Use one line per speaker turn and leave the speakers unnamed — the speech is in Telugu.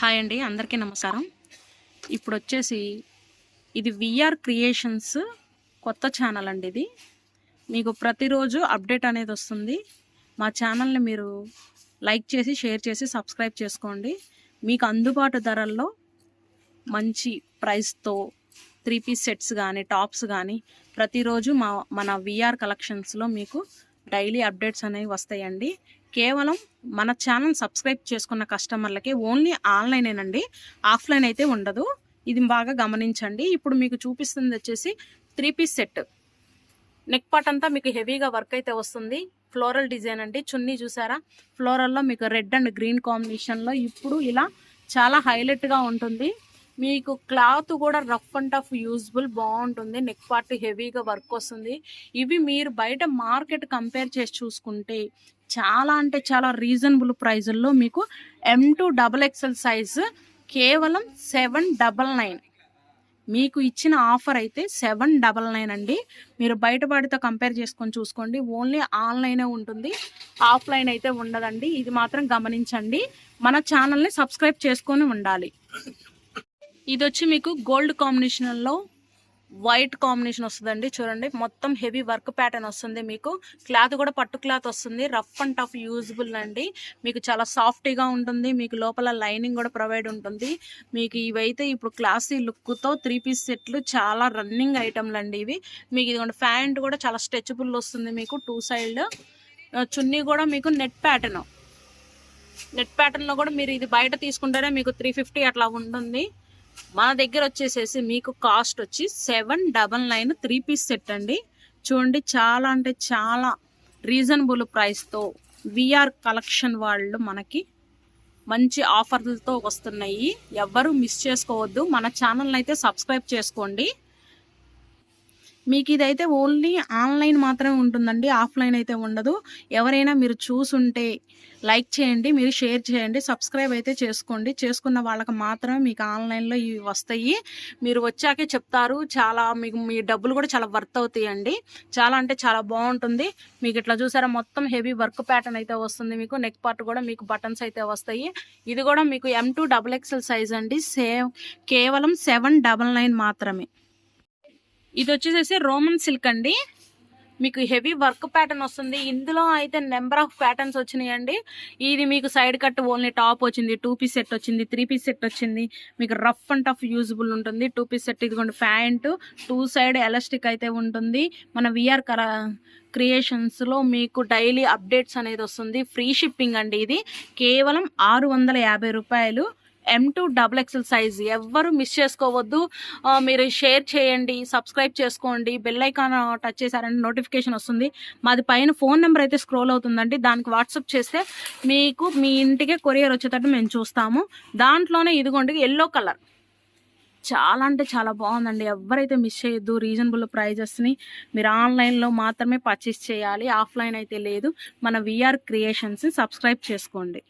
హాయ్ అండి అందరికీ నమస్కారం. ఇప్పుడు వచ్చేసి ఇది విఆర్ క్రియేషన్స్ కొత్త ఛానల్ అండి ఇది. మీకు ప్రతిరోజు అప్డేట్ అనేది వస్తుంది. మా ఛానల్ని మీరు లైక్ చేసి షేర్ చేసి సబ్స్క్రైబ్ చేసుకోండి. మీకు అందుబాటు ధరల్లో మంచి ప్రైస్తో త్రీ పీస్ సెట్స్ కానీ టాప్స్ కానీ ప్రతిరోజు మా మన విఆర్ కలెక్షన్స్లో మీకు డైలీ అప్డేట్స్ అనేవి వస్తాయండి. కేవలం మన ఛానల్ సబ్స్క్రైబ్ చేసుకున్న కస్టమర్లకి ఓన్లీ ఆన్లైనేనండి. ఆఫ్లైన్ అయితే ఉండదు. ఇది బాగా గమనించండి. ఇప్పుడు మీకు చూపిస్తుంది వచ్చేసి three piece set. Neck part అంతా మీకు హెవీగా వర్క్ అయితే వస్తుంది. ఫ్లోరల్ డిజైన్ అండి. చున్నీ చూసారా? ఫ్లోరల్లో మీకు రెడ్ అండ్ గ్రీన్ కాంబినేషన్లో ఇప్పుడు ఇలా చాలా హైలైట్గా ఉంటుంది. మీకు క్లాత్ కూడా రఫ్ అండ్ టఫ్ యూజ్బుల్ బాగుంటుంది. నెక్ పార్ట్ హెవీగా వర్క్ వస్తుంది. ఇవి మీరు బయట మార్కెట్ కంపేర్ చేసి చూసుకుంటే చాలా అంటే చాలా రీజనబుల్ ప్రైజుల్లో మీకు M to double XL size కేవలం సెవెన్ డబల్ నైన్ మీకు ఇచ్చిన ఆఫర్ అయితే సెవెన్ డబల్ నైన్ అండి. మీరు బయట వాటితో కంపేర్ చేసుకొని చూసుకోండి. ఓన్లీ ఆన్లైనే ఉంటుంది. ఆఫ్లైన్ అయితే ఉండదండి. ఇది మాత్రం గమనించండి. మన ఛానల్ని సబ్స్క్రైబ్ చేసుకొని ఉండాలి. ఇది వచ్చి మీకు గోల్డ్ కాంబినేషన్లో వైట్ కాంబినేషన్ వస్తుందండి. చూడండి మొత్తం హెవీ వర్క్ ప్యాటర్న్ వస్తుంది మీకు. క్లాత్ కూడా పట్టు క్లాత్ వస్తుంది. రఫ్ అండ్ టఫ్ యూజబుల్ అండి. మీకు చాలా సాఫ్ట్గా ఉంటుంది. మీకు లోపల లైనింగ్ కూడా ప్రొవైడ్ ఉంటుంది. మీకు ఇవైతే ఇప్పుడు క్లాసీ లుక్తో త్రీ పీస్ సెట్లు చాలా రన్నింగ్ ఐటమ్లు అండి ఇవి. మీకు ఇదిగోండి ప్యాంట్ కూడా చాలా స్ట్రెచబుల్ వస్తుంది మీకు టూ సైడ్. చున్నీ కూడా మీకు నెట్ ప్యాటర్న్. నెట్ ప్యాటర్న్లో కూడా మీరు ఇది బయట తీసుకుంటేనే మీకు త్రీ ఫిఫ్టీ అట్లా ఉంటుంది. మన దగ్గర వచ్చేసేసి మీకు కాస్ట్ వచ్చి seven double nine three piece set అండి. చూడండి చాలా అంటే చాలా రీజనబుల్ ప్రైస్తో విఆర్ కలెక్షన్ వాళ్ళు మనకి మంచి ఆఫర్లతో వస్తున్నాయి. ఎవ్వరూ మిస్ చేసుకోవద్దు. మన ఛానల్ని అయితే సబ్స్క్రైబ్ చేసుకోండి. మీకు ఇదైతే ఓన్లీ ఆన్లైన్ మాత్రమే ఉంటుందండి ఆఫ్లైన్ అయితే ఉండదు. ఎవరైనా మీరు చూసుంటే లైక్ చేయండి మీరు షేర్ చేయండి సబ్స్క్రైబ్ అయితే చేసుకోండి. చేసుకున్న వాళ్ళకి మాత్రమే మీకు ఆన్లైన్లో ఇవి వస్తాయి. మీరు వచ్చాకే చెప్తారు చాలా మీకు మీ డబ్బులు కూడా చాలా వర్త్ అవుతాయండి. చాలా అంటే చాలా బాగుంటుంది. మీకు ఇట్లా చూసారా మొత్తం హెవీ వర్క్ ప్యాటర్న్ అయితే వస్తుంది మీకు. నెక్ పార్ట్ కూడా మీకు బటన్స్ అయితే వస్తాయి. ఇది కూడా మీకు M to double XL size అండి. సేవ్ కేవలం సెవెన్ డబల్ నైన్ మాత్రమే. ఇది వచ్చేసేసి రోమన్ సిల్క్ అండి. మీకు హెవీ వర్క్ ప్యాటర్న్ వస్తుంది. ఇందులో అయితే నెంబర్ ఆఫ్ ప్యాటర్న్స్ వచ్చినాయండి. ఇది మీకు సైడ్ కట్ ఓన్లీ టాప్ వచ్చింది టూ పీస్ సెట్ వచ్చింది త్రీ పీస్ సెట్ వచ్చింది. మీకు రఫ్ అండ్ టఫ్ యూజబుల్ ఉంటుంది. టూ పీస్ సెట్ ఇదిగోండి ప్యాంట్ టూ సైడ్ ఎలాస్టిక్ అయితే ఉంటుంది. మన విఆర్ కరా క్రియేషన్స్లో మీకు డైలీ అప్డేట్స్ అనేది వస్తుంది. ఫ్రీ షిప్పింగ్ అండి ఇది. కేవలం ఆరు వందల యాభై రూపాయలు. M to double XL size ఎవ్వరు మిస్ చేసుకోవద్దు. మీరు షేర్ చేయండి సబ్స్క్రైబ్ చేసుకోండి. బెల్ ఐకాన్ టచ్ చేశారంటే నోటిఫికేషన్ వస్తుంది. మాది పైన ఫోన్ నెంబర్ అయితే స్క్రోల్ అవుతుందండి. దానికి వాట్సాప్ చేస్తే మీకు మీ ఇంటికే కొరియర్ వచ్చేటట్టు మేము చూస్తాము. దాంట్లోనే ఇదిగోండి ఎల్లో కలర్ చాలా అంటే చాలా బాగుందండి. ఎవరైతే మిస్ చేయొద్దు రీజనబుల్ ప్రైజెస్ని మీరు ఆన్లైన్లో మాత్రమే పర్చేస్ చేయాలి. ఆఫ్లైన్ అయితే లేదు. మన విఆర్ క్రియేషన్స్ని సబ్స్క్రైబ్ చేసుకోండి.